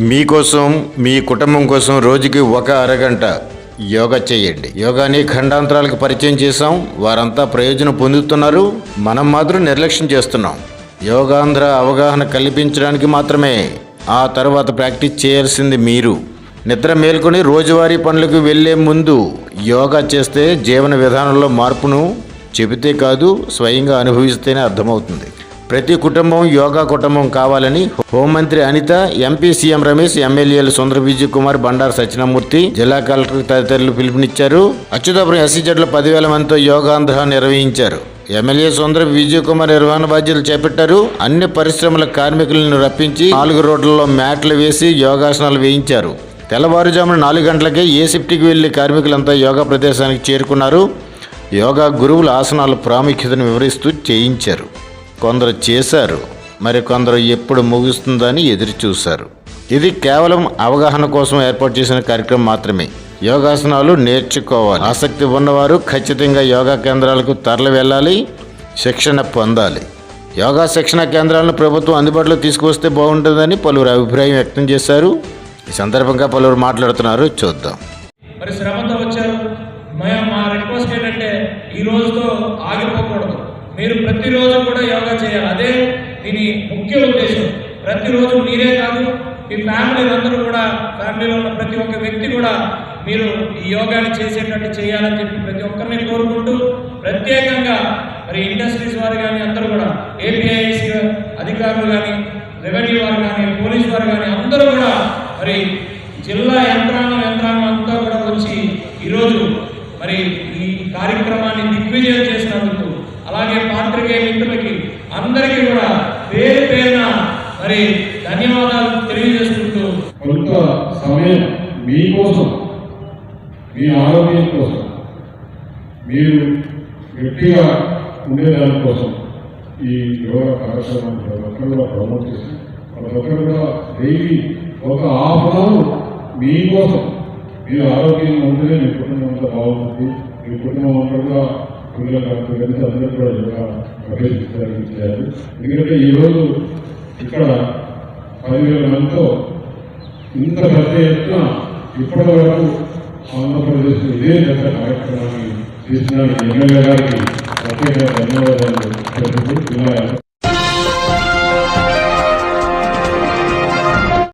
మీకోసం మీ కుటుంబం కోసం రోజుకి ఒక అరగంట యోగా చేయండి. యోగాని ఖండాంతరాలకు పరిచయం చేశాం. వారంతా ప్రయోజనం పొందుతున్నారు. మనం మాత్రం నిర్లక్ష్యం చేస్తున్నాం. యోగాంధ్ర అవగాహన కల్పించడానికి మాత్రమే. ఆ తర్వాత ప్రాక్టీస్ చేయాల్సింది మీరు. నిద్ర మేల్కొని రోజువారీ పనులకు వెళ్ళే ముందు యోగా చేస్తే జీవన విధానంలో మార్పును చెబితే కాదు స్వయంగా అనుభవిస్తేనే అర్థమవుతుంది. ప్రతి కుటుంబం యోగా కుటుంబం కావాలని హోంమంత్రి అనిత ఎంపీ సీఎం రమేష్ ఎమ్మెల్యేలు సుందర విజయ్ కుమార్ బండారు సత్యనామూర్తి జిల్లా కలెక్టర్ తదితరులు పిలుపునిచ్చారు. అచ్యుతాపురం ఎస్సీ జడ్ల పదివేల మందితో యోగాంధ్ర నిర్వహించారు. ఎమ్మెల్యే సుందర విజయ్ కుమార్ నిర్వహణ బాధ్యతలు చేపట్టారు. అన్ని పరిశ్రమల కార్మికులను రప్పించి నాలుగు రోడ్లలో మ్యాట్లు వేసి యోగాసనాలు వేయించారు. తెల్లవారుజామున నాలుగు గంటలకే ఏ షిఫ్ట్కి వెళ్ళి కార్మికులంతా యోగా ప్రదేశానికి చేరుకున్నారు. యోగా గురువుల ఆసనాల ప్రాముఖ్యతను వివరిస్తూ చేయించారు. కొందరు చేశారు మరి కొందరు ఎప్పుడు ముగుస్తుందని ఎదురు చూశారు. ఇది కేవలం అవగాహన కోసం ఏర్పాటు చేసిన కార్యక్రమం మాత్రమే. యోగాసనాలు నేర్చుకోవాలి. ఆసక్తి ఉన్నవారు ఖచ్చితంగా యోగా కేంద్రాలకు తరలి వెళ్ళాలి శిక్షణ పొందాలి. యోగా శిక్షణ కేంద్రాలను ప్రభుత్వం అందుబాటులో తీసుకువస్తే బాగుంటుందని పలువురు అభిప్రాయం వ్యక్తం చేశారు. ఈ సందర్భంగా పలువురు మాట్లాడుతున్నారు. చూద్దాం. మరి శ్రమతో వచ్చారు. మా రిక్వెస్ట్ ఏంటంటే ఈ రోజుతో ఆగిపోకూడదు. మీరు ప్రతిరోజు కూడా యోగా చేయాలి. అదే దీని ముఖ్య ఉద్దేశం. ప్రతిరోజు మీరే కాదు మీ ఫ్యామిలీ అందరూ కూడా ఫ్యామిలీలో ఉన్న ప్రతి ఒక్క వ్యక్తి కూడా మీరు ఈ యోగాని చేసేటట్టు చేయాలని చెప్పి ప్రతి ఒక్కరిని కోరుకుంటూ ప్రత్యేకంగా మరి ఇండస్ట్రీస్ వారు కానీ అందరూ కూడా ఏపీఐఎస్ అధికారులు కానీ రెవెన్యూ వారు కానీ పోలీస్ వారు కానీ అందరూ కూడా మరి జిల్లా యంత్రాంగం యంత్రాంగం అంతా కూడా వచ్చి ఈరోజు మరి ఈ కార్యక్రమాన్ని దిగ్విజయం చేసినందుకు అలాగే పాత్రికేయ మిత్రులకి అందరికీ కూడా పేరు పేరున మరి ధన్యవాదాలు తెలియజేసుకుంటూ కొంత సమయం మీకోసం మీ ఆరోగ్యం కోసం మీరు గట్టిగా ఉండేదానికోసం ఈ యోగా కార్యక్రమాన్ని ప్రతి ఒక్కరు కూడా ప్రమోట్ చేసి ప్రతి ఒక్కరు కూడా డైలీ ఒక హాఫ్ అన్ అవర్ మీకోసం మీరు ఆరోగ్యంగా ఉంటేనే మీ కుటుంబం అంతా బాగుంటుంది. మీ కుటుంబం అంతా కూడా పిల్లలు కలిసి అందరూ కూడా యోగా ప్రవేశించడానికి చేయాలి ఎందుకంటే ఈరోజు ఇక్కడ పదివేల మందితో ఇంత పెద్ద ఎత్తున ఇప్పటి వరకు ఆంధ్రప్రదేశ్ ఇదే పెద్ద కార్యక్రమాన్ని చేసిన ఎమ్మెల్యే గారికి ప్రత్యేక ధన్యవాదాలు తెలుపుతూ జిల్లా